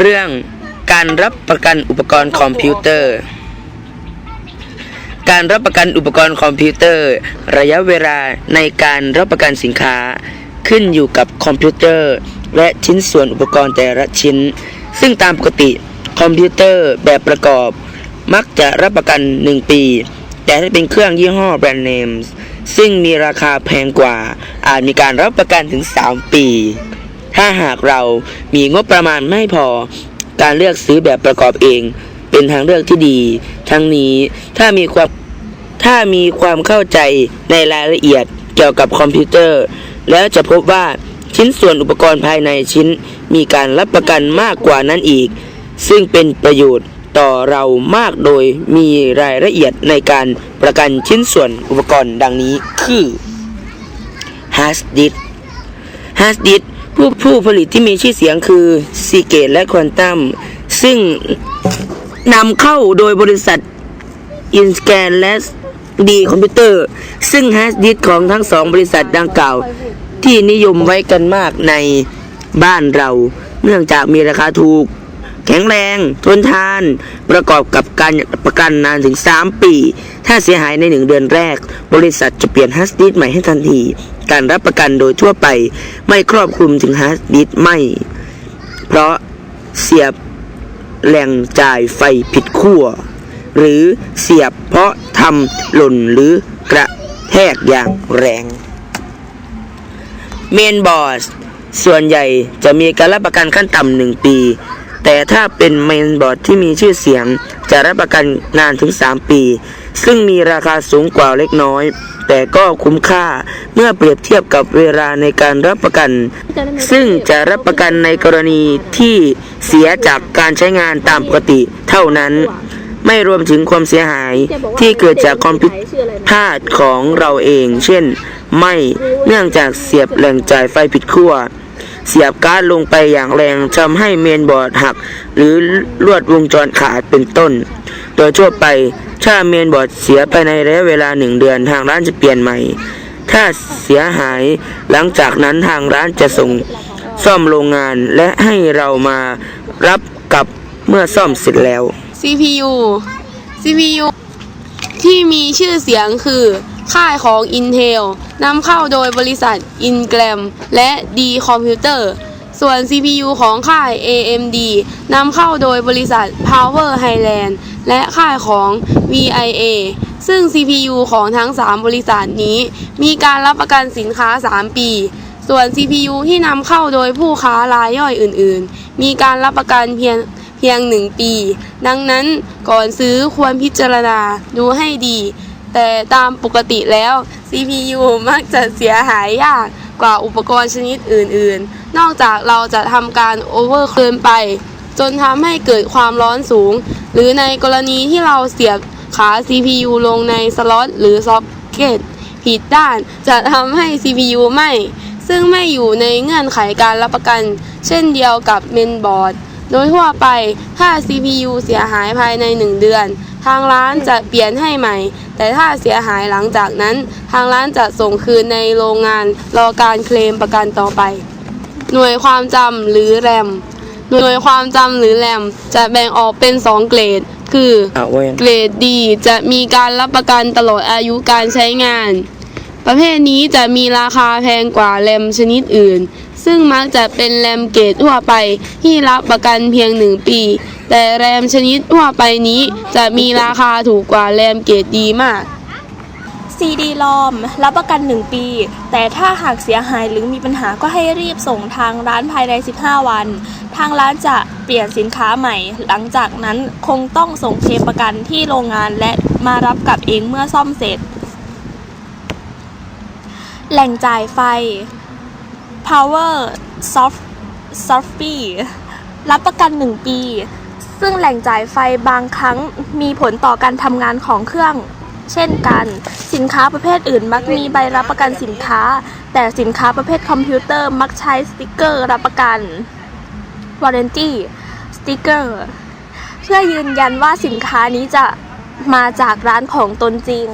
เรื่องการรับประกันอุปกรณ์คอมพิวเตอร์ การรับประกันอุปกรณ์คอมพิวเตอร์ ระยะเวลาในการรับประกันสินค้า ขึ้นอยู่กับคอมพิวเตอร์ และชิ้นส่วนอุปกรณ์แต่ละชิ้น ซึ่งตามปกติคอมพิวเตอร์แบบประกอบ มักจะรับประกัน 1 ปี แต่ถ้าเป็นเครื่องยี่ห้อแบรนด์เนมซึ่งมีราคาแพงกว่าอาจมีการรับประกันถึง 3 ปี ถ้าหากเรามีงบประมาณไม่พอ การเลือกซื้อแบบประกอบเอง เป็นทางเลือกที่ดี ทั้งนี้ถ้ามีความถ้ามีความเข้าใจในรายละเอียดเกี่ยวกับคอมพิวเตอร์ แล้วจะพบว่าชิ้นส่วนอุปกรณ์ภายในชิ้น มีการรับประกันมากกว่านั้นอีก ซึ่งเป็นประโยชน์ต่อเรามากโดยมีรายละเอียดในการประกันชิ้นส่วนอุปกรณ์ดังนี้คือ hard disk hard disk ผู้ผู้ผลิตที่มีชื่อเสียงคือ Seagate และ Quantum ซึ่งนำเข้าโดยบริษัท Inscan และ D Computer ซึ่ง hard disk ของทั้งสองบริษัทดังกล่าว ที่นิยมไว้กันมากในบ้านเรา เนื่องจากมีราคาถูก แข็งแรง ทนทาน ประกอบกับการประกันนานถึง 3 ปี ถ้าเสียหายใน1เดือนแรก บริษัทจะเปลี่ยนฮาร์ดดิสใหม่ให้ทันที การรับประกันโดยทั่วไป ไม่ครอบคลุมถึงฮาร์ดดิสก์ไม่ เพราะเสียบแหล่งจ่ายไฟผิดขั้ว หรือเสียบเพราะทำหล่นหรือกระแทกอย่างแรงเมนบอร์ดส่วนใหญ่จะมีการรับประกันขั้นต่ำหนึ่งปี แต่ถ้าเป็นเมนบอร์ดที่มีชื่อเสียง จะรับประกันนานถึง 3 ปี ซึ่งมีราคาสูงกว่าเล็กน้อย แต่ก็คุ้มค่าเมื่อเปรียบเทียบกับเวลาในการรับประกัน ซึ่งจะรับประกันในกรณีที่เสียจากการใช้งานตามปกติเท่านั้น ไม่รวมถึงความเสียหายที่เกิดจากคอมพิวพลาดของเราเอง เช่น ไม่เนื่องจากเสียบแหล่งจ่ายไฟผิดขั้วเสียบการ์ดลงไปอย่างแรงทำให้เมนบอร์ดหัก หรือลวดวงจรขาดเป็นต้น โดยทั่วไป ถ้าเมนบอร์ดเสียภายในระยะเวลาหนึ่งเดือนทางร้านจะเปลี่ยนใหม่ ถ้าเสียหายหลังจากนั้นทางร้านจะส่งซ่อมโรงงานและให้เรามารับกลับเมื่อซ่อมเสร็จแล้ว CPU CPU ที่มีชื่อเสียงคือ ค่ายของ Intel นำเข้าโดยบริษัท Ingram และ D Computer ส่วน CPU ของค่าย AMD นำเข้าโดยบริษัท Power Highland และค่ายของ VIA ซึ่ง CPU ของทั้ง 3 บริษัทนี้ มีการรับประกันสินค้า 3 ปี ส่วน CPU ที่นำเข้าโดยผู้ค้ารายย่อยอื่น ๆ มีการรับประกันเพียงเพียง 1 ปี ดังนั้นก่อนซื้อควรพิจารณาดูให้ดี แต่ตามปกติแล้ว CPU มักจะเสียหายยาก กว่าอุปกรณ์ชนิดอื่นๆ นอกจากเราจะทำการโอเวอร์เกินไป จนทำให้เกิดความร้อนสูง หรือในกรณีที่เราเสียบขา CPU ลงในสล็อตหรือซ็อกเก็ตผิดด้านจะทำให้ CPU ไหม้ซึ่งไม่อยู่ในเงื่อนไขการรับประกัน เช่นเดียวกับเมนบอร์ด โดยทั่วไปถ้า CPU เสียหายภายใน 1 เดือน ทางร้านจะเปลี่ยนให้ใหม่ แต่ถ้าเสียหายหลังจากนั้น ทางร้านจะส่งคืนในโรงงานรอการเคลมประกันต่อไป หน่วยความจำหรือแรม หน่วยความจำหรือแรมจะแบ่งออกเป็น 2 เกรด คืออะเว้ยเกรดดีจะมีการรับประกันตลอดอายุการใช้งาน ประเภทนี้จะมีราคาแพงกว่าแรมชนิดอื่น ซึ่งมักจะเป็นแรมเกรดทั่วไปที่รับประกันเพียง 1 ปี แต่แรมชนิดทั่วไปนี้จะมีราคาถูกกว่าแรมเกรดดีมาก CD ลอม รับประกัน 1 ปี แต่ถ้าหากเสียหายหรือมีปัญหาก็ให้รีบส่งทางร้านภายใน 15 วัน ทางร้านจะเปลี่ยนสินค้าใหม่ หลังจากนั้นคงต้องส่งเคลมประกันที่โรงงานและมารับกลับเองเมื่อซ่อมเสร็จ แหล่งจ่ายไฟ Power Soft Softy รับประกัน 1 ปี ซึ่งแหล่งจ่ายไฟบางครั้งมีผลต่อการทำงานของเครื่อง เช่นกัน สินค้าประเภทอื่นมักมีใบรับประกันสินค้า แต่สินค้าประเภทคอมพิวเตอร์มักใช้สติกเกอร์รับประกัน Warranty สติกเกอร์ เพื่อยืนยันว่าสินค้านี้จะมาจากร้านของตนจริง